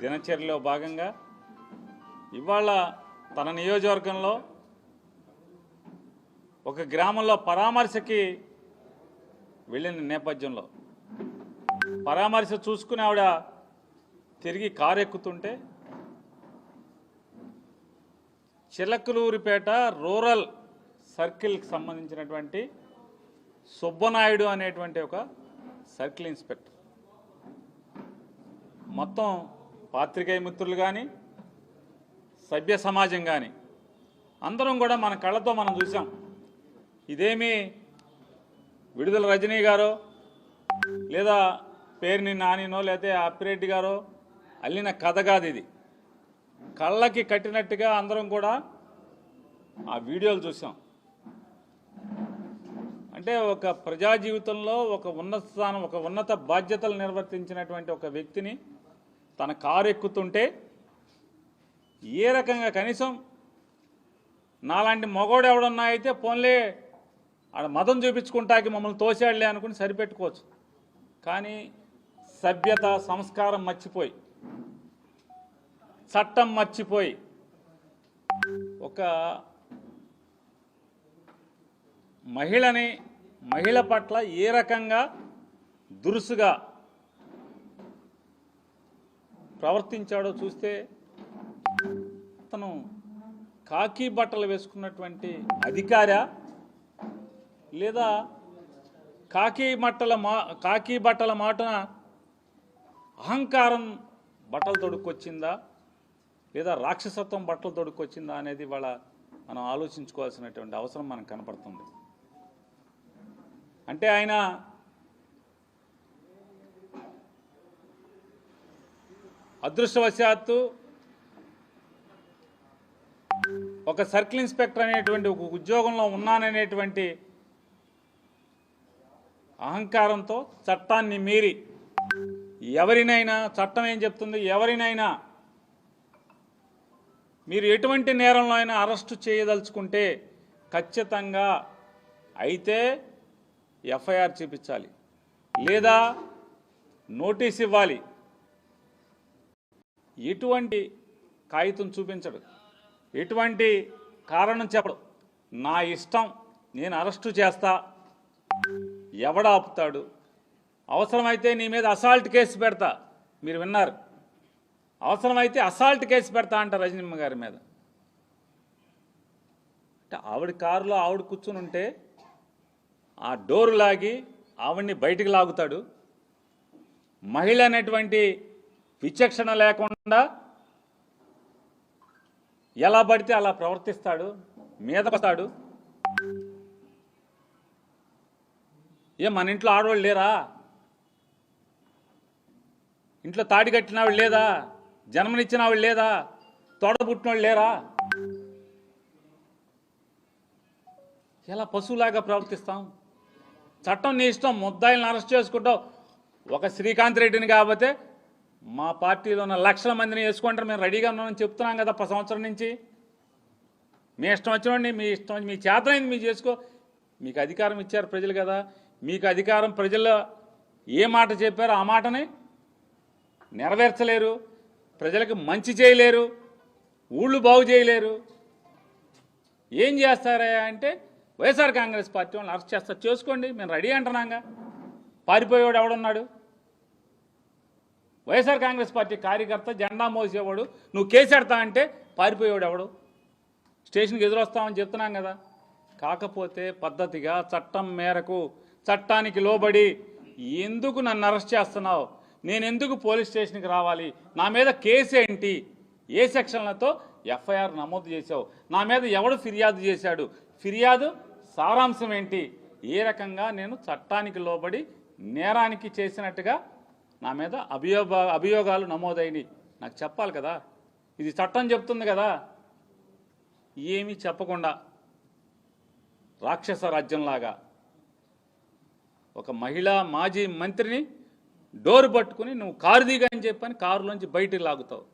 దినచర్యలో భాగంగా ఇవాళ తన నియోజకవర్గంలో ఒక గ్రామంలో పరామర్శకి వెళ్ళిన నేపథ్యంలో పరామర్శ చూసుకుని ఆవిడ తిరిగి కారు ఎక్కుతుంటే చిలకలూరిపేట రూరల్ సర్కిల్కి సంబంధించినటువంటి సుబ్బనాయుడు అనేటువంటి ఒక సర్కిల్ ఇన్స్పెక్టర్. మొత్తం పాత్రికేయ మిత్రులు కానీ సభ్య సమాజం కానీ అందరం కూడా మన కళ్ళతో మనం చూసాం ఇదేమి విడుదల రజనీ గారో లేదా పేరుని నానినో లేకపోతే అప్పిరెడ్డి గారో అల్లిన కథ కాదు ఇది. కళ్ళకి కట్టినట్టుగా అందరం కూడా ఆ వీడియోలు చూసాం అంటే ఒక ప్రజా జీవితంలో ఒక ఉన్నత స్థానం ఒక ఉన్నత బాధ్యతలు నిర్వర్తించినటువంటి ఒక వ్యక్తిని తన కారు ఎక్కుతుంటే ఏ రకంగా కనీసం నాలాంటి మగోడు ఎవడన్నా అయితే పోన్లే ఆడ మతం చూపించుకుంటాకి మమ్మల్ని తోసాడులే అనుకుని సరిపెట్టుకోవచ్చు. కానీ సభ్యత సంస్కారం మర్చిపోయి చట్టం మర్చిపోయి ఒక మహిళని మహిళ పట్ల ఏ రకంగా దురుసుగా ప్రవర్తించాడో చూస్తే అతను కాకి బట్టలు వేసుకున్నటువంటి అధికార? లేదా కాకి బట్టల మా కాకి బట్టల మాటన అహంకారం బట్టలు తొడుక్కొచ్చిందా? లేదా రాక్షసత్వం బట్టలు తొడుక్కొచ్చిందా అనేది వాళ్ళ మనం ఆలోచించుకోవాల్సినటువంటి అవసరం మనకు కనపడుతుంది. అంటే ఆయన అదృష్టవశాత్తు ఒక సర్కిల్ ఇన్స్పెక్టర్ అనేటువంటి ఒక ఉద్యోగంలో ఉన్నాననేటువంటి అహంకారంతో చట్టాన్ని మీరి ఎవరినైనా చట్టం ఏం చెప్తుంది? ఎవరినైనా మీరు ఎటువంటి నేరంలో అయినా అరెస్టు చేయదలుచుకుంటే ఖచ్చితంగా అయితే ఎఫ్ఐఆర్ చూపించాలి. లేదా నోటీస్ ఇవ్వాలి. ఎటువంటి కాగితం చూపించడు. ఎటువంటి కారణం చెప్పడు. నా ఇష్టం నేను అరెస్టు చేస్తా. ఎవడ ఆపుతాడు? అవసరమైతే నీ మీద అసాల్ట్ కేసు పెడతా. మీరు విన్నారు. అవసరమైతే అసాల్ట్ కేసు పెడతా అంట రజనీమ్మ గారి మీద. అంటే ఆవిడ కారులో ఆవిడ కూర్చుని ఉంటే ఆ డోరు లాగి ఆవిడ్ని బయటికి లాగుతాడు. మహిళ అనేటువంటి విచక్షణ లేకుండా ఎలా పడితే అలా ప్రవర్తిస్తాడు మీద పడతాడు ఏ మన ఇంట్లో ఆడవాళ్ళు లేరా? ఇంట్లో తాడి కట్టినవాళ్ళు లేదా? జన్మనిచ్చిన ఆవిడ లేదా? తోడ పుట్టినోళ్ళు లేరా? ఎలా పశువులాగా ప్రవర్తిస్తాం? చట్టం నీ ఇష్టం ముద్దాయిలను అరెస్ట్ చేసుకుంటావు. ఒక శ్రీకాంత్ రెడ్డిని కాకపోతే మా పార్టీలో ఉన్న లక్షల మందిని వేసుకుంటారు మేము రెడీగా ఉన్నామని చెప్తున్నాం కదా ప సంవత్సరం నుంచి. మీ ఇష్టం వచ్చినండి మీ ఇష్టం వచ్చి- మీ చేతనైంది మీరు చేసుకో. మీకు అధికారం ఇచ్చారు ప్రజలు కదా. మీకు అధికారం ప్రజల్లో ఏ మాట చెప్పారో ఆ మాటని నెరవేర్చలేరు. ప్రజలకు మంచి చేయలేరు. ఊళ్ళు బాగు చేయలేరు. ఏం చేస్తారా అంటే వైఎస్ఆర్ కాంగ్రెస్ పార్టీ వాళ్ళని అరెస్ట్ చేస్తారు. చేసుకోండి మేము రెడీ అంటున్నాగా. పారిపోయేవాడు ఎవడున్నాడు? వైఎస్ఆర్ కాంగ్రెస్ పార్టీ కార్యకర్త జెండా మోసేవాడు. నువ్వు కేసెడతా అంటే పారిపోయేవాడు ఎవడు? స్టేషన్కి ఎదురొస్తామని చెప్తున్నాం కదా. కాకపోతే పద్ధతిగా చట్టం మేరకు చట్టానికి లోబడి ఎందుకు నన్ను అరెస్ట్ చేస్తున్నావు? నేను ఎందుకు పోలీస్ స్టేషన్కి రావాలి? నా మీద కేసు ఏంటి? ఏ సెక్షన్లతో ఎఫ్ఐఆర్ నమోదు చేశావు? నా మీద ఎవడు ఫిర్యాదు చేశాడు? ఫిర్యాదు సారాంశం ఏంటి? ఏ రకంగా నేను చట్టానికి లోబడి నేరానికి చేసినట్టుగా నా మీద అభియోగ అభియోగాలు నమోదైనవి నాకు చెప్పాలి కదా. ఇది చట్టం చెప్తుంది కదా. ఏమీ చెప్పకుండా రాక్షస రాజ్యంలాగా ఒక మహిళా మాజీ మంత్రిని డోరు పట్టుకుని నువ్వు కారు దిగా అని చెప్పని కారులోంచి బయటికి లాగుతావు.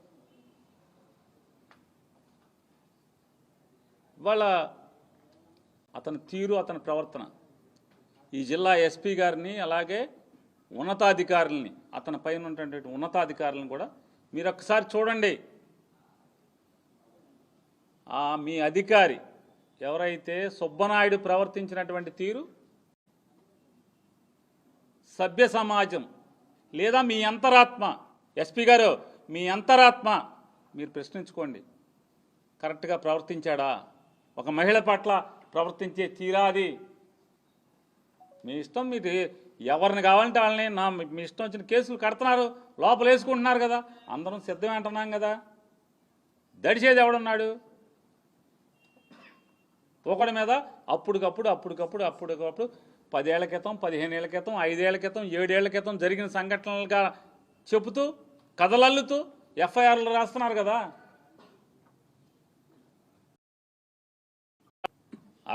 ఇవాళ అతని తీరు అతని ప్రవర్తన. ఈ జిల్లా ఎస్పీ గారిని అలాగే ఉన్నతాధికారుల్ని అతని పైన ఉన్నటువంటి ఉన్నతాధికారులను కూడా మీరు ఒక్కసారి చూడండి. ఆ మీ అధికారి ఎవరైతే సుబ్బనాయుడు ప్రవర్తించినటువంటి తీరు? సభ్య సమాజం లేదా మీ అంతరాత్మ? ఎస్పీ గారు మీ అంతరాత్మ? మీరు ప్రశ్నించుకోండి. కరెక్ట్గా ప్రవర్తించాడా? ఒక మహిళ పట్ల ప్రవర్తించే తీరాది? మీ ఇష్టం మీరు ఎవరిని కావాలంటే వాళ్ళని నా మీ ఇష్టం వచ్చిన కేసులు కడుతున్నారు లోపల వేసుకుంటున్నారు కదా. అందరం సిద్ధమే అంటున్నాం కదా. దడిచేది ఎవడున్నాడు? ఒకడి మీద అప్పటికప్పుడు అప్పటికప్పుడు అప్పటికప్పుడు పదేళ్ళ క్రితం పదిహేను ఏళ్ళ క్రితం ఐదేళ్ళ క్రితం ఏడేళ్ళ క్రితం జరిగిన సంఘటనలుగా చెబుతూ కథలల్లుతూ ఎఫ్ఐఆర్లు రాస్తున్నారు కదా.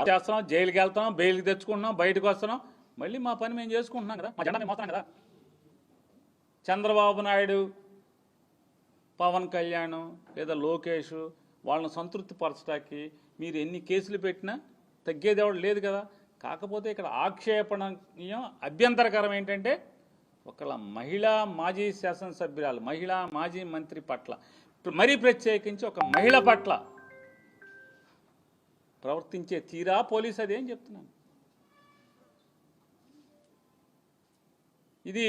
చేస్తున్నాం జైలుకి వెళ్తాం బెయిల్కి తెచ్చుకుంటున్నాం బయటకు వస్తున్నాం. మళ్ళీ మా పని మేము చేసుకుంటున్నాం కదా మా జెండా మేము మోస్తాం కదా. చంద్రబాబు నాయుడు పవన్ కళ్యాణ్ లేదా లోకేష్ వాళ్ళని సంతృప్తి పరచడానికి మీరు ఎన్ని కేసులు పెట్టినా తగ్గేది ఎవడు లేదు కదా. కాకపోతే ఇక్కడ ఆక్షేపణీయం అభ్యంతరకరం ఏంటంటే ఒకళ్ళ మహిళా మాజీ శాసనసభ్యురాలు మహిళా మాజీ మంత్రి పట్ల మరీ ప్రత్యేకించి ఒక మహిళ పట్ల ప్రవర్తించే తీరా పోలీస్ అదేం చెప్తున్నాను. ఇది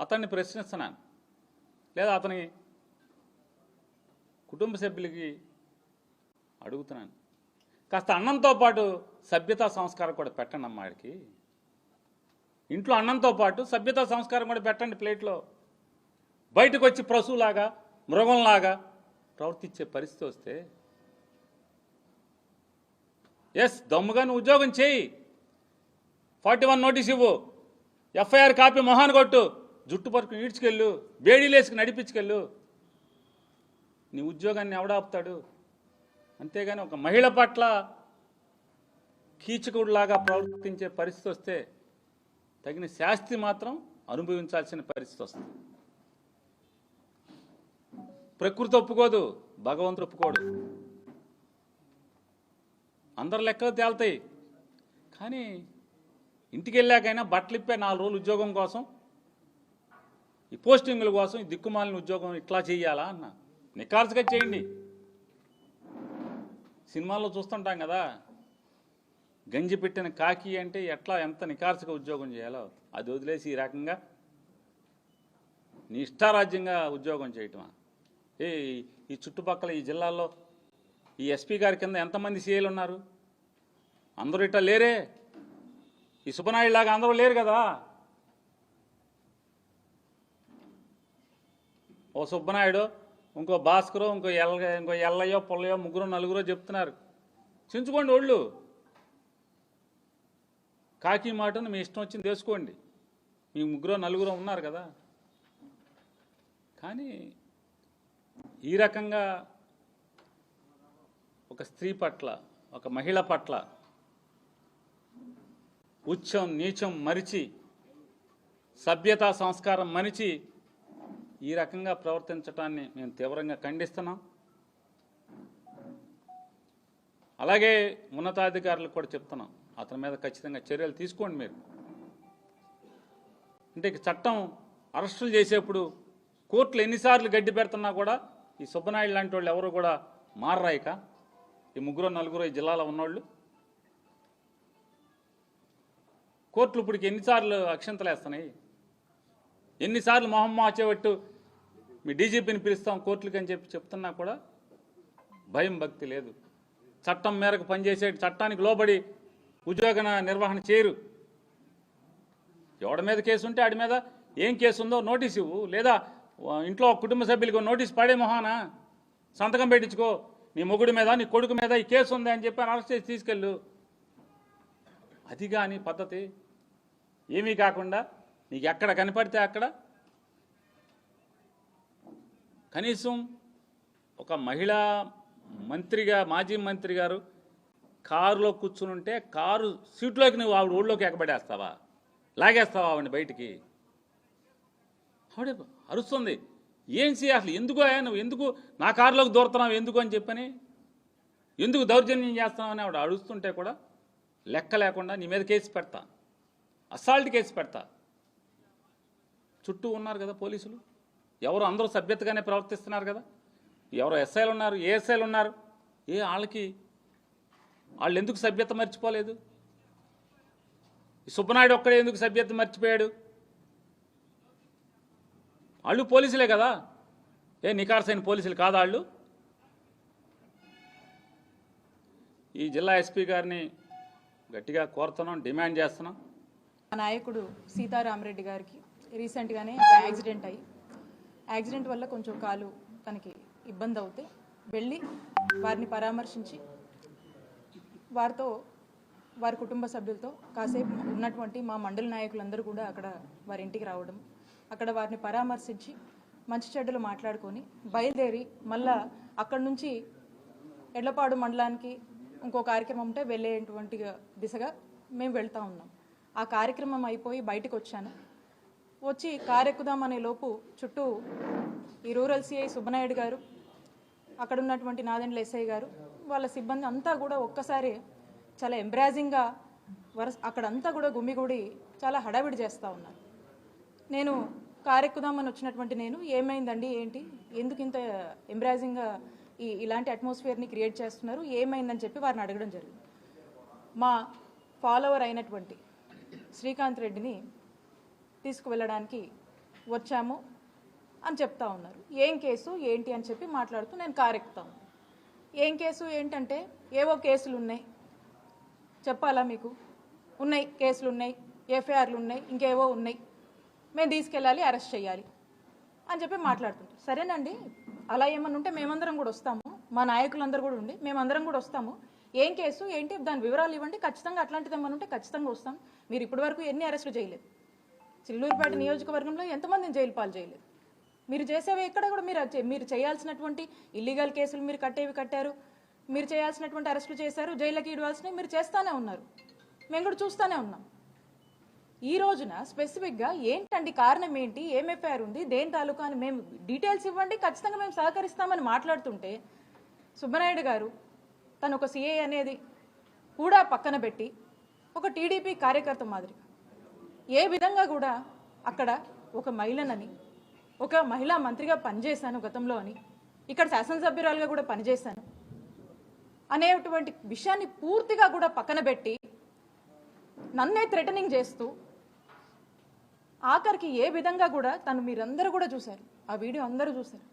అతన్ని ప్రశ్నిస్తున్నాను. లేదా అతని కుటుంబ సభ్యులకి అడుగుతున్నాను. కాస్త అన్నంతో పాటు సభ్యతా సంస్కారం కూడా పెట్టండి అమ్మాడికి ఇంట్లో అన్నంతో పాటు సభ్యతా సంస్కారం కూడా పెట్టండి ప్లేట్లో. బయటకు వచ్చి పశువులాగా మృగంలాగా ప్రవర్తించే పరిస్థితి వస్తే ఎస్ దమ్ముగా నువ్వు ఉద్యోగం చేయి. ఫార్టీ వన్ నోటీస్ ఇవ్వు. ఎఫ్ఐఆర్ కాపీ మొహాన్ కొట్టు. జుట్టు పరుకు ఈడ్చుకెళ్ళు బేడీలేసుకు నడిపించుకెళ్ళు. నీ ఉద్యోగాన్ని ఎవడాపుతాడు అంతేగాని ఒక మహిళ పట్ల కీచకుడిలాగా ప్రవర్తించే పరిస్థితి వస్తే తగిన శాస్తి మాత్రం అనుభవించాల్సిన పరిస్థితి వస్తుంది. ప్రకృతి ఒప్పుకోదు భగవంతుడు ఒప్పుకోడు. అందరు లెక్కలు తేలుతాయి. కానీ ఇంటికి వెళ్ళాకైనా బట్టలు ఇప్పే నాలుగు రోజులు ఉద్యోగం కోసం ఈ పోస్టింగుల కోసం ఈ దిక్కుమాలిన ఉద్యోగం ఇట్లా చేయాలా అన్న? నిఖార్సుగా చేయండి. సినిమాల్లో చూస్తుంటాం కదా గంజి పెట్టిన కాకి అంటే ఎట్లా ఎంత నిఖార్సుగా ఉద్యోగం చేయాలో? అది వదిలేసి ఈ రకంగా నీ ఇష్టారాజ్యంగా ఉద్యోగం చేయటమా? ఏ ఈ చుట్టుపక్కల ఈ జిల్లాల్లో ఈ ఎస్పీ గారి కింద ఎంతమంది సీఏలు ఉన్నారు అందరూ ఇట్లా లేరే. ఈ సుబ్బనాయుడు లాగా అందరూ లేరు కదా? ఓ సుబ్బనాయుడు ఇంకో భాస్కరు ఇంకో ఎల్ల ఇంకో ఎల్లయ్యో పొల్లయో ముగ్గురు నలుగురో చెప్తున్నారు. చించుకోండి ఒళ్ళు. కాకి మాటను మీ ఇష్టం వచ్చింది తెలుసుకోండి మీ ముగ్గురు నలుగురు ఉన్నారు కదా? కానీ ఈ రకంగా ఒక స్త్రీ పట్ల ఒక మహిళ పట్ల ఉచ్చం నీచం మరిచి సభ్యతా సంస్కారం మరిచి ఈ రకంగా ప్రవర్తించటాన్ని మేము తీవ్రంగా ఖండిస్తున్నాం. అలాగే ఉన్నతాధికారులకు కూడా చెప్తున్నాం. అతని మీద ఖచ్చితంగా చర్యలు తీసుకోండి మీరు. అంటే చట్టం అరెస్టులు చేసేప్పుడు కోర్టులు ఎన్నిసార్లు గడ్డి పెడుతున్నా కూడా ఈ సుబ్బనాయుడు లాంటి వాళ్ళు ఎవరు కూడా మారరాయిక? ఈ ముగ్గురు నలుగురు ఈ జిల్లాలో ఉన్నోళ్ళు కోర్టులు ఇప్పటికి ఎన్నిసార్లు అక్షంతలేస్తున్నాయి ఎన్నిసార్లు మొహం మార్చేవట్టు మీ డీజీపీని పిలుస్తాం కోర్టులకి అని చెప్పి చెప్తున్నా కూడా భయం భక్తి లేదు. చట్టం మేరకు పనిచేసే చట్టానికి లోబడి ఉద్యోగ నిర్వహణ చేయరు. ఎవడి మీద కేసు ఉంటే ఆడి మీద ఏం కేసు ఉందో నోటీస్ ఇవ్వు. లేదా ఇంట్లో కుటుంబ సభ్యులకు నోటీస్ పడే మొహానా? సంతకం పెట్టించుకో. నీ మొగుడి మీద నీ కొడుకు మీద ఈ కేసు ఉంది అని చెప్పి అరెస్ట్ చేసి తీసుకెళ్ళు. అది కానీ పద్ధతి. ఏమీ కాకుండా నీకు ఎక్కడ కనపడితే అక్కడ. కనీసం ఒక మహిళా మంత్రిగా మాజీ మంత్రి గారు కారులో కూర్చుని ఉంటే కారు సీట్లోకి నువ్వు ఆవిడ ఊళ్ళోకి ఎక్కబడేస్తావా లాగేస్తావా ఆవిడని బయటికి? ఆవిడ అరుస్తుంది. ఏం చేయాలి అసలు ఎందుకు అయ్యా నువ్వు ఎందుకు నా కారులోకి దూరుతున్నావు ఎందుకు అని చెప్పని? ఎందుకు దౌర్జన్యం చేస్తున్నావు అని ఆవిడ అడుస్తుంటే కూడా లెక్క లేకుండా నీ మీద కేసు పెడతా. అసాల్ట్ కేసు పెడతా. చుట్టూ ఉన్నారు కదా పోలీసులు. ఎవరు అందరూ సభ్యతగానే ప్రవర్తిస్తున్నారు కదా? ఎవరు ఎస్ఐలు ఉన్నారు ఏ ఎస్ఐలు ఉన్నారు? ఏ వాళ్ళకి వాళ్ళు ఎందుకు సభ్యత మర్చిపోలేదు? ఈ సుబ్బనాయుడు ఒక్కడే ఎందుకు సభ్యత మర్చిపోయాడు? వాళ్ళు పోలీసులే కదా? ఏ నికార్సైన పోలీసులు కాదా వాళ్ళు ఈ జిల్లా ఎస్పీ గారిని గట్టిగా కోరుతున్నాం డిమాండ్ చేస్తున్నాం. మా నాయకుడు సీతారామరెడ్డి గారికి రీసెంట్గానే యాక్సిడెంట్ అయ్యి యాక్సిడెంట్ వల్ల కొంచెం కాలు తనకి ఇబ్బంది అవుతే వెళ్ళి వారిని పరామర్శించి వారితో వారి కుటుంబ సభ్యులతో కాసేపు ఉన్నటువంటి మా మండలి నాయకులందరూ కూడా అక్కడ వారి ఇంటికి రావడం అక్కడ వారిని పరామర్శించి మంచి చెడ్డలు మాట్లాడుకొని బయలుదేరి మళ్ళా అక్కడి నుంచి ఎడ్లపాడు మండలానికి ఇంకో కార్యక్రమం ఉంటే వెళ్ళేటువంటి దిశగా మేము వెళ్తా ఉన్నాం. ఆ కార్యక్రమం అయిపోయి బయటకు వచ్చాను వచ్చి కారెక్కుదామనే లోపు చుట్టూ ఈ రూరల్ సిఐ సుబ్బనాయుడు గారు అక్కడ ఉన్నటువంటి నాదెండ్ల ఎస్ఐ గారు వాళ్ళ సిబ్బంది అంతా కూడా ఒక్కసారి చాలా ఎంబ్రాజింగ్గా వరస అక్కడంతా కూడా గుమ్మిగూడి చాలా హడావిడి చేస్తూ ఉన్నారు. నేను కారెక్కుదామని వచ్చినటువంటి నేను ఏమైందండి ఏంటి ఎందుకు ఇంత ఎంబ్రాజింగ్గా ఈ ఇలాంటి అట్మాస్ఫియర్ని క్రియేట్ చేస్తున్నారు ఏమైందని చెప్పి వారిని అడగడం జరిగింది. మా ఫాలోవర్ అయినటువంటి శ్రీకాంత్ రెడ్డిని తీసుకువెళ్ళడానికి వచ్చాము అని చెప్తా ఉన్నారు. ఏం కేసు ఏంటి అని చెప్పి మాట్లాడుతూ నేను కారు ఎక్కుతాను ఏం కేసు ఏంటంటే ఏవో కేసులు ఉన్నాయి చెప్పాలా మీకు? ఉన్నాయి కేసులు ఉన్నాయి ఎఫ్ఐఆర్లు ఉన్నాయి ఇంకేవో ఉన్నాయి. మేము తీసుకెళ్ళాలి అరెస్ట్ చేయాలి అని చెప్పి మాట్లాడుతుంటారు. సరేనండి అలా ఏమన్నా ఉంటే మేమందరం కూడా వస్తాము. మా నాయకులందరూ కూడా ఉండి మేమందరం కూడా వస్తాము. ఏం కేసు? ఏంటి? దాని వివరాలు ఇవ్వండి. ఖచ్చితంగా అట్లాంటిది ఏమన్నా ఉంటే ఖచ్చితంగా వస్తాం. మీరు ఇప్పటివరకు ఎన్ని అరెస్టులు చేయలేదు? చిల్లూరుపేట నియోజకవర్గంలో ఎంతమందిని జైలు పాలు చేయలేదు? మీరు చేసేవి ఎక్కడ కూడా మీరు మీరు చేయాల్సినటువంటి ఇల్లీగల్ కేసులు మీరు కట్టేవి కట్టారు. మీరు చేయాల్సినటువంటి అరెస్టులు చేశారు. జైలుకి ఇవ్వాల్సినవి మీరు చేస్తానే ఉన్నారు. మేము కూడా చూస్తూనే ఉన్నాం. ఈ రోజున స్పెసిఫిక్గా ఏంటండి కారణం ఏంటి? ఏం ఎఫ్ఐఆర్ ఉంది? దేని తాలూకా అని మేము డీటెయిల్స్ ఇవ్వండి. ఖచ్చితంగా మేము సహకరిస్తామని మాట్లాడుతుంటే సుబ్బనాయుడు గారు తను ఒక సిఏ అనేది కూడా పక్కన పెట్టి ఒక టీడీపీ కార్యకర్త మాదిరి. ఏ విధంగా కూడా అక్కడ ఒక మహిళనని ఒక మహిళా మంత్రిగా పనిచేశాను గతంలో అని ఇక్కడ శాసనసభ్యురాలుగా కూడా పనిచేశాను అనేటువంటి విషయాన్ని పూర్తిగా కూడా పక్కన పెట్టి నన్నే థ్రెటనింగ్ చేస్తూ ఆఖరికి ఏ విధంగా కూడా తను మీరందరూ కూడా చూశారు. ఆ వీడియో అందరూ చూశారు.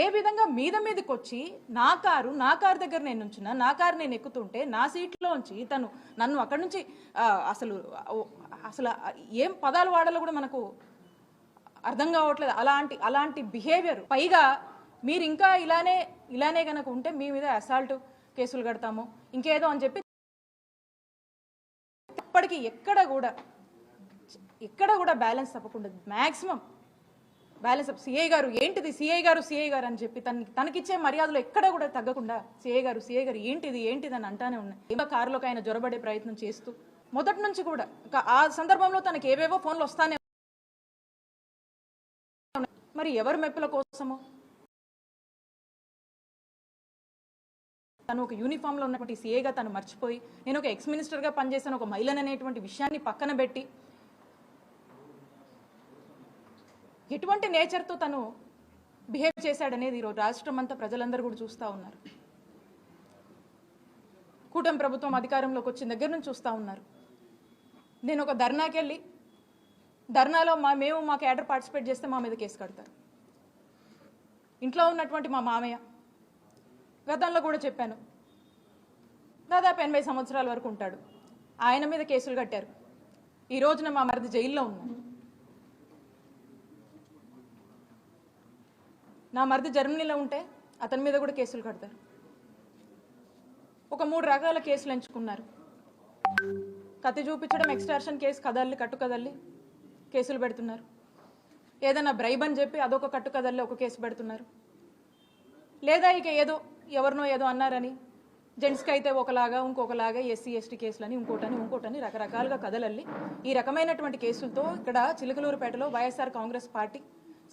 ఏ విధంగా మీద మీదకి వచ్చి నా కారు నా కారు దగ్గర నేను ఉంచిన నా కారు నేను ఎక్కుతుంటే నా సీట్లోంచి తను నన్ను అక్కడి నుంచి అసలు అసలు ఏం పదాలు వాడాలో కూడా మనకు అర్థం కావట్లేదు. అలాంటి అలాంటి బిహేవియర్ పైగా మీరు ఇంకా ఇలానే ఇలానే కనుక ఉంటే మీ మీద అసాల్ట్ కేసులు కడతాము. ఇంకేదో అని చెప్పి ఇప్పటికీ ఎక్కడ కూడా ఎక్కడ కూడా బ్యాలెన్స్ తప్పకుండా మ్యాక్సిమం బ్యాలెన్స్ సిఐ గారు ఏంటిది సిఐ గారు సిఐ గారు అని చెప్పి తన తనకిచ్చే మర్యాదలు ఎక్కడ కూడా తగ్గకుండా సిఐ గారు సిఐ గారు ఏంటిది ఏంటిది అని అంటానే ఉన్నాయి. ఏమో కారులోకి ఆయన జొరబడే ప్రయత్నం చేస్తూ మొదటి నుంచి కూడా ఆ సందర్భంలో తనకి ఏవేవో ఫోన్లు వస్తానే మరి ఎవరి మెప్పుల కోసము? తను ఒక యూనిఫామ్లో ఉన్నటువంటి సీఏగా తను మర్చిపోయి నేను ఒక ఎక్స్ మినిస్టర్గా పనిచేసిన ఒక మహిళననేటువంటి విషయాన్ని పక్కన పెట్టి ఎటువంటి నేచర్తో తను బిహేవ్ చేశాడనేది ఈరోజు రాష్ట్రం అంతా ప్రజలందరూ కూడా చూస్తూ ఉన్నారు. కూటమి ప్రభుత్వం అధికారంలోకి వచ్చిన దగ్గర నుంచి చూస్తూ ఉన్నారు. నేను ఒక ధర్నాకి వెళ్ళి ధర్నాలో మా మేము మా క్యాడర్ పార్టిసిపేట్ చేస్తే మా మీద కేసు కడతారు. ఇంట్లో ఉన్నటువంటి మా మామయ్య గతంలో కూడా చెప్పాను. దాదాపు ఎనభై సంవత్సరాల వరకు ఉంటాడు. ఆయన మీద కేసులు కట్టారు. ఈ రోజున మా మరిది జైల్లో ఉన్నాను నా మరిది జర్మనీలో ఉంటే అతని మీద కూడా కేసులు కడతారు. ఒక మూడు రకాల కేసులు ఎంచుకున్నారు. కత్తి చూపించడం ఎక్స్టార్షన్ కేసు కదల్లి కట్టు కదల్లి కేసులు పెడుతున్నారు. ఏదైనా బ్రైబ్ అని చెప్పి అదొక కట్టు కదల్లి ఒక కేసు పెడుతున్నారు. లేదా ఇక ఏదో ఎవరినో ఏదో అన్నారని జెంట్స్కి అయితే ఒకలాగా ఇంకొకలాగా ఎస్సీ ఎస్టీ కేసులని ఇంకోటని ఇంకోటని రకరకాలుగా కదలల్లి ఈ రకమైనటువంటి కేసులతో ఇక్కడ చిలకలూరుపేటలో వైఎస్ఆర్ కాంగ్రెస్ పార్టీ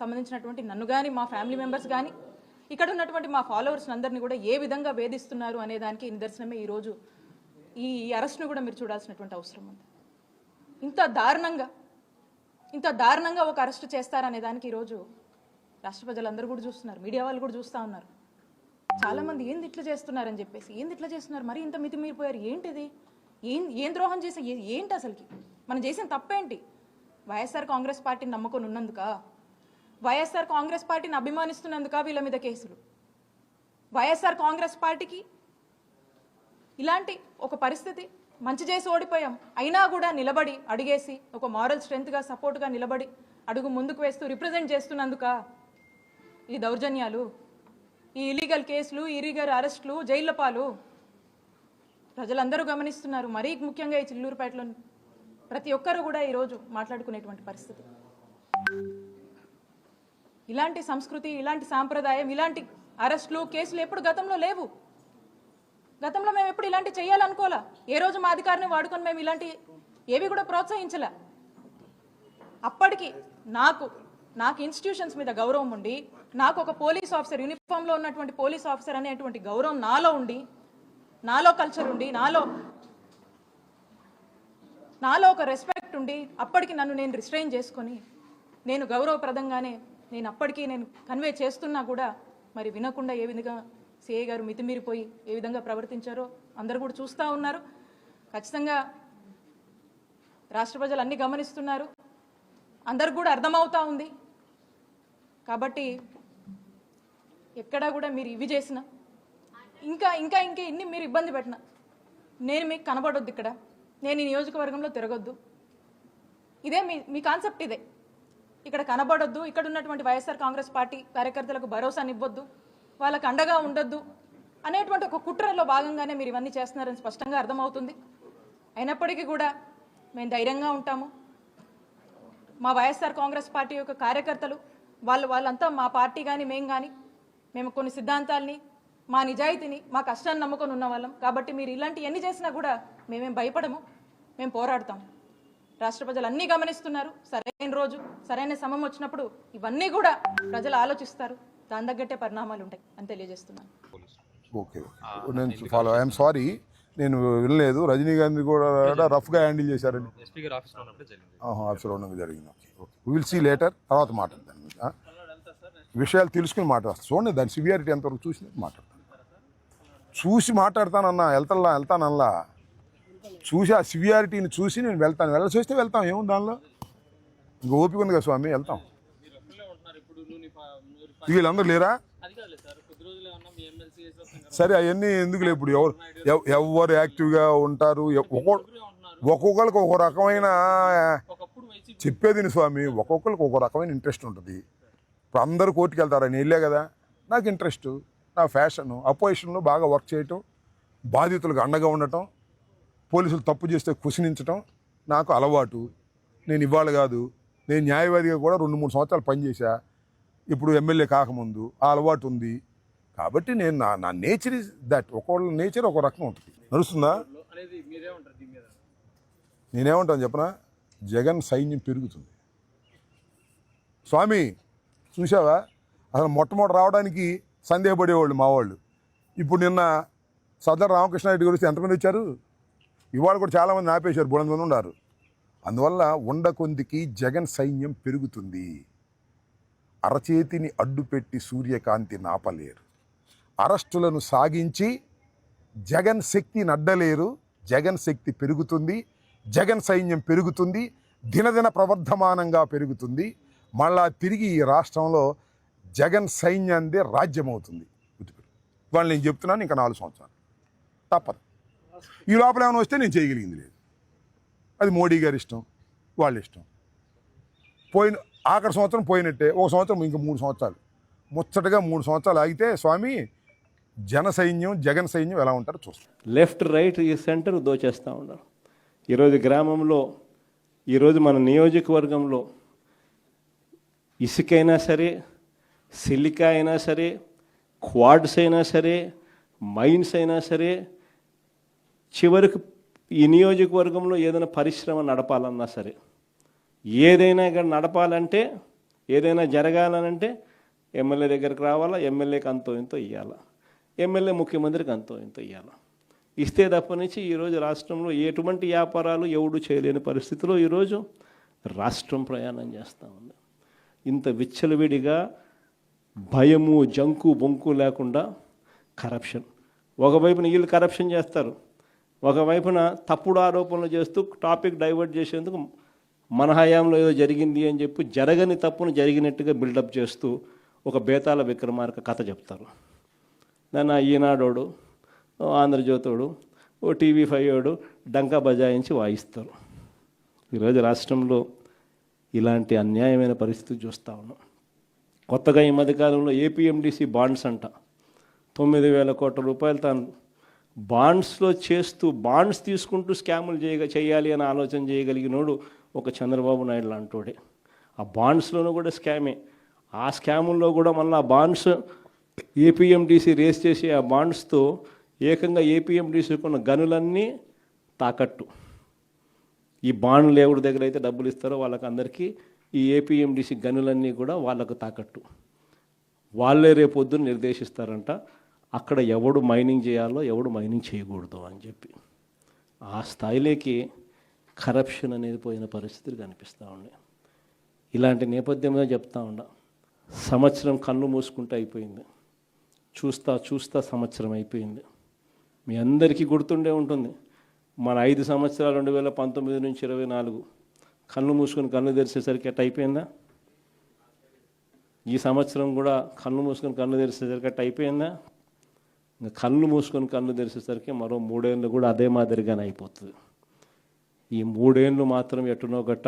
సంబంధించినటువంటి నన్ను కానీ మా ఫ్యామిలీ మెంబర్స్ కానీ ఇక్కడ ఉన్నటువంటి మా ఫాలోవర్స్ అందరినీ కూడా ఏ విధంగా వేధిస్తున్నారు అనే దానికి నిదర్శనమే ఈరోజు ఈ అరెస్ట్ను కూడా మీరు చూడాల్సినటువంటి అవసరం ఉంది. ఇంత దారుణంగా ఇంత దారుణంగా ఒక అరెస్ట్ చేస్తారనే దానికి ఈరోజు రాష్ట్ర ప్రజలందరూ కూడా చూస్తున్నారు. మీడియా వాళ్ళు కూడా చూస్తూ ఉన్నారు. చాలామంది ఏంది ఇట్లా చేస్తున్నారని చెప్పేసి ఏంది ఇట్లా చేస్తున్నారు? మరి ఇంత మితిమీరిపోయారు. ఏంటిది? ఏం ఏం ద్రోహం చేసే ఏంటి అసలుకి? మనం చేసిన తప్పేంటి? వైఎస్ఆర్ కాంగ్రెస్ పార్టీని నమ్ముకొని ఉన్నందుక? వైఎస్ఆర్ కాంగ్రెస్ పార్టీని అభిమానిస్తున్నందుక వీళ్ళ మీద కేసులు. వైఎస్ఆర్ కాంగ్రెస్ పార్టీకి ఇలాంటి ఒక పరిస్థితి మంచి చేసి ఓడిపోయాం. అయినా కూడా నిలబడి అడిగేసి ఒక మారల్ స్ట్రెంత్గా సపోర్ట్గా నిలబడి అడుగు ముందుకు వేస్తూ రిప్రజెంట్ చేస్తున్నందుక ఈ దౌర్జన్యాలు ఈ ఇలీగల్ కేసులు ఇలీగల్ అరెస్టులు జైళ్ళ పాలు ప్రజలందరూ గమనిస్తున్నారు. మరీ ముఖ్యంగా ఈ చిల్లూరుపేటలో ప్రతి ఒక్కరు కూడా ఈరోజు మాట్లాడుకునేటువంటి పరిస్థితి. ఇలాంటి సంస్కృతి ఇలాంటి సాంప్రదాయం ఇలాంటి అరెస్టులు కేసులు ఎప్పుడు గతంలో లేవు. గతంలో మేము ఎప్పుడు ఇలాంటి చేయాలనుకోలే ఏ రోజు మా అధికారిని వాడుకొని మేము ఇలాంటి ఏవి కూడా ప్రోత్సహించలే? అప్పటికి నాకు నాకు ఇన్స్టిట్యూషన్స్ మీద గౌరవం ఉండి నాకు ఒక పోలీస్ ఆఫీసర్ యూనిఫామ్లో ఉన్నటువంటి పోలీస్ ఆఫీసర్ అనేటువంటి గౌరవం నాలో ఉండి నాలో కల్చర్ ఉండి నాలో నాలో ఒక రెస్పెక్ట్ ఉండి అప్పటికి నన్ను నేను రిస్ట్రైన్ చేసుకొని నేను గౌరవప్రదంగానే నేను అప్పటికీ నేను కన్వే చేస్తున్నా కూడా మరి వినకుండా ఏ విధంగా సిఐ గారు మితిమీరిపోయి ఏ విధంగా ప్రవర్తించారో అందరూ కూడా చూస్తూ ఉన్నారు. ఖచ్చితంగా రాష్ట్ర ప్రజలు అన్ని గమనిస్తున్నారు. అందరికి కూడా అర్థమవుతా ఉంది. కాబట్టి ఎక్కడా కూడా మీరు ఇవి చేసిన ఇంకా ఇంకా ఇంకా ఇన్ని మీరు ఇబ్బంది పెట్టిన నేను మీకు కనబడొద్దు ఇక్కడ. నేను ఈ నియోజకవర్గంలో తిరగొద్దు. ఇదే మీ మీ కాన్సెప్ట్ ఇదే. ఇక్కడ కనబడొద్దు. ఇక్కడ ఉన్నటువంటి వైఎస్ఆర్ కాంగ్రెస్ పార్టీ కార్యకర్తలకు భరోసానివ్వద్దు. వాళ్ళకు అండగా ఉండొద్దు అనేటువంటి ఒక కుట్రలో భాగంగానే మీరు ఇవన్నీ చేస్తున్నారని స్పష్టంగా అర్థమవుతుంది. అయినప్పటికీ కూడా మేము ధైర్యంగా ఉంటాము. మా వైఎస్ఆర్ కాంగ్రెస్ పార్టీ యొక్క కార్యకర్తలు వాళ్ళు వాళ్ళంతా మా పార్టీ కానీ మేము కానీ మేము కొన్ని సిద్ధాంతాల్ని మా నిజాయితీని మా కష్టాన్ని నమ్ముకొని ఉన్న వాళ్ళం కాబట్టి మీరు ఇలాంటి ఎన్ని చేసినా కూడా మేమేం భయపడము. మేము పోరాడతాం. రాష్ట్ర ప్రజలు అన్నీ గమనిస్తున్నారు. సరైన రోజు సరైన సమయం వచ్చినప్పుడు ఇవన్నీ కూడా ప్రజలు ఆలోచిస్తారు. దాని తగ్గట్టే పరిణామాలు ఉంటాయి అని తెలియజేస్తున్నాను. ఓకే నేను ఫాలో ఐఎమ్ సారీ నేను వినలేదు. రజనీకాంత్ కూడా రఫ్గా హ్యాండిల్ చేశారని ఆఫీస్లో ఉన్నప్పుడు జరిగింది ఆఫీసర్ ఉండగా జరిగింది. ఓకే విల్ సీ లేటర్ తర్వాత మాట్లాడతాను. ఆ? విషయాలు తెలుసుకుని మాట్లాడతాను. చూడండి దాని సివియారిటీ ఎంతవరకు చూసి మాట్లాడతాను. చూసి మాట్లాడతానన్నా వెళ్తాను వెళ్తానల్లా చూసి ఆ సివియారిటీని చూసి నేను వెళ్తాను. వెళ్ళ చూస్తే వెళ్తాం. ఏముంది దానిలో? ఇంక ఓపిక ఉంది కదా స్వామి వెళ్తాం. వీళ్ళందరూ లేరా? సరే అవన్నీ ఎందుకులే ఇప్పుడు? ఎవరు ఎవరు యాక్టివ్గా ఉంటారు? ఒక్కో ఒక్కొక్కరికి ఒక రకమైన చెప్పేది స్వామి ఒక్కొక్కరికి ఒక రకమైన ఇంట్రెస్ట్ ఉంటుంది. ఇప్పుడు అందరూ కోర్టుకి వెళ్తారు? నేను వెళ్ళే కదా. నాకు ఇంట్రెస్ట్ నా ఫ్యాషను అపోజిషన్లో బాగా వర్క్ చేయటం బాధితులకు అండగా ఉండటం పోలీసులు తప్పు చేస్తే కుసినించటం నాకు అలవాటు. నేను ఇవాళ కాదు నేను న్యాయవాదిగా కూడా రెండు మూడు సంవత్సరాలు పనిచేశా ఇప్పుడు ఎమ్మెల్యే కాకముందు ఆ అలవాటు ఉంది. కాబట్టి నేను నా నా నేచర్ ఇస్ దట్ ఒకళ్ళ నేచర్ ఒక రకం ఉంటుంది. నడుస్తుందా? నేనేమంటాను చెప్పనా? జగన్ సైన్యం పెరుగుతుంది. స్వామి చూసావా అసలు మొట్టమొదటి రావడానికి సందేహపడేవాళ్ళు మా వాళ్ళు ఇప్పుడు నిన్న సదర్ రామకృష్ణారెడ్డి గురించి ఎంతమంది వచ్చారు? ఇవాళ కూడా చాలామంది ఆపేశారు బుడంద మంది ఉన్నారు. అందువల్ల ఉండ కొందికి జగన్ సైన్యం పెరుగుతుంది. అరచేతిని అడ్డుపెట్టి సూర్యకాంతి నాపలేరు. అరెస్టులను సాగించి జగన్ శక్తిని అడ్డలేరు జగన్ శక్తి పెరుగుతుంది జగన్ సైన్యం పెరుగుతుంది దినదిన ప్రవర్ధమానంగా పెరుగుతుంది. మళ్ళా తిరిగి ఈ రాష్ట్రంలో జగన్ సైన్యాన్ని రాజ్యం అవుతుంది గుర్తుపెట్టు ఇవాళ నేను చెప్తున్నాను ఇంకా నాలుగు సంవత్సరాలు. తప్పదు. ఈ లోపల ఏమైనా వస్తే నేను చేయగలిగింది లేదు. అది మోడీ గారి ఇష్టం వాళ్ళ ఇష్టం. పోయిన ఆఖరి సంవత్సరం పోయినట్టే ఒక సంవత్సరం ఇంకా మూడు సంవత్సరాలు. ముచ్చటగా మూడు సంవత్సరాలు ఆగితే స్వామి జన సైన్యం జగన్ సైన్యం ఎలా ఉంటారో చూస్తాం. లెఫ్ట్ రైట్ ఈ సెంటర్ దోచేస్తూ ఉన్నారు. ఈరోజు గ్రామంలో ఈరోజు మన నియోజకవర్గంలో ఇసుకైనా సరే సిలికా అయినా సరే క్వాడ్స్ అయినా సరే మైన్స్ అయినా సరే చివరికి ఈ నియోజకవర్గంలో ఏదైనా పరిశ్రమ నడపాలన్నా సరే ఏదైనా ఇక్కడ నడపాలంటే ఏదైనా జరగాలనంటే ఎమ్మెల్యే దగ్గరికి రావాలా ఎమ్మెల్యేకి అంతో ఇంతో ఇవ్వాలా ఎమ్మెల్యే ముఖ్యమంత్రికి అంతో ఇంతో ఇవ్వాలా ఇస్తే తప్ప నుంచి ఈరోజు రాష్ట్రంలో ఎటువంటి వ్యాపారాలు ఎవడు చేయలేని పరిస్థితిలో ఈరోజు రాష్ట్రం ప్రయాణం చేస్తూ ఉంది. ఇంత విచ్చలవిడిగా భయము జంకు బొంకు లేకుండా కరప్షన్ ఒకవైపున వీళ్ళు కరప్షన్ చేస్తారు ఒకవైపున తప్పుడు ఆరోపణలు చేస్తూ టాపిక్ డైవర్ట్ చేసేందుకు మన హయాంలో ఏదో జరిగింది అని చెప్పి జరగని తప్పును జరిగినట్టుగా బిల్డప్ చేస్తూ ఒక బేతాల విక్రమార్క కథ చెప్తారు. నన్ను ఈనాడోడు ఆంధ్రజ్యోతుడు ఓ టీవీ ఫైవ్ ఓడు డంకా బజాయించి వాయిస్తారు. ఈరోజు రాష్ట్రంలో ఇలాంటి అన్యాయమైన పరిస్థితి చూస్తూ ఉన్నాం. కొత్తగా ఈ మధ్యకాలంలో ఏపీఎండిసి బాండ్స్ అంట. తొమ్మిది వేల కోట్ల రూపాయలు తాను బాండ్స్లో చేస్తూ బాండ్స్ తీసుకుంటూ స్కాములు చేయగ చేయాలి అని ఆలోచన చేయగలిగినోడు ఒక చంద్రబాబు నాయుడు లాంటోడే. ఆ బాండ్స్లోనూ కూడా స్కామే. ఆ స్కాముల్లో కూడా మళ్ళీ ఆ బాండ్స్ ఏపీఎండిసి రేస్ చేసి ఆ బాండ్స్తో ఏకంగా ఏపీఎండిసికి ఉన్న గనులన్నీ తాకట్టు. ఈ బాండ్లు ఎవరి దగ్గర అయితే డబ్బులు ఇస్తారో వాళ్ళకి అందరికీ ఈ ఏపీఎండిసి గనులన్నీ కూడా వాళ్ళకు తాకట్టు. వాళ్ళే రేపొద్దున నిర్దేశిస్తారంట. అక్కడ ఎవడు మైనింగ్ చేయాలో ఎవడు మైనింగ్ చేయకూడదు అని చెప్పి. ఆ స్థాయిలోకి కరప్షన్ అనేది పోయిన పరిస్థితులు కనిపిస్తూ ఉన్నాయి. ఇలాంటి నేపథ్యంలో చెప్తా ఉన్నా సంవత్సరం కళ్ళు మూసుకుంటే అయిపోయింది. చూస్తా చూస్తా సంవత్సరం అయిపోయింది. మీ అందరికీ గుర్తుండే ఉంటుంది మన ఐదు సంవత్సరాలు రెండు వేల పంతొమ్మిది నుంచి ఇరవై నాలుగు. కళ్ళు మూసుకొని కళ్ళు తెరిచేసరికి ఎట్ట అయిపోయిందా? ఈ సంవత్సరం కూడా కళ్ళు మూసుకొని కళ్ళు తెరిచేసరికి అట్ట అయిపోయిందా? ఇంకా కళ్ళు మూసుకొని కళ్ళు తెరిచేసరికి మరో మూడేళ్ళు కూడా అదే మాదిరిగానే అయిపోతుంది. ఈ మూడేళ్ళు మాత్రం ఎట్టునో గట్ట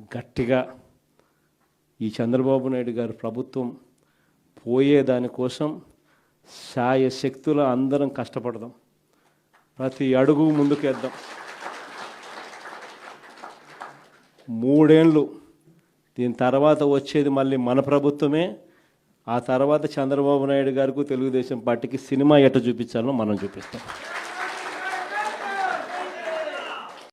గట్టిగా ఈ చంద్రబాబు నాయుడు గారి ప్రభుత్వం పోయే దానికోసం శాయ శక్తుల అందరం కష్టపడదాం. ప్రతి అడుగు ముందుకేద్దాం. మూడేళ్ళు దీని తర్వాత వచ్చేది మళ్ళీ మన ప్రభుత్వమే ఆ తర్వాత చంద్రబాబు నాయుడు గారికి తెలుగుదేశం పార్టీకి సినిమా ఎట్ట చూపించాలో మనం చూపిస్తాం.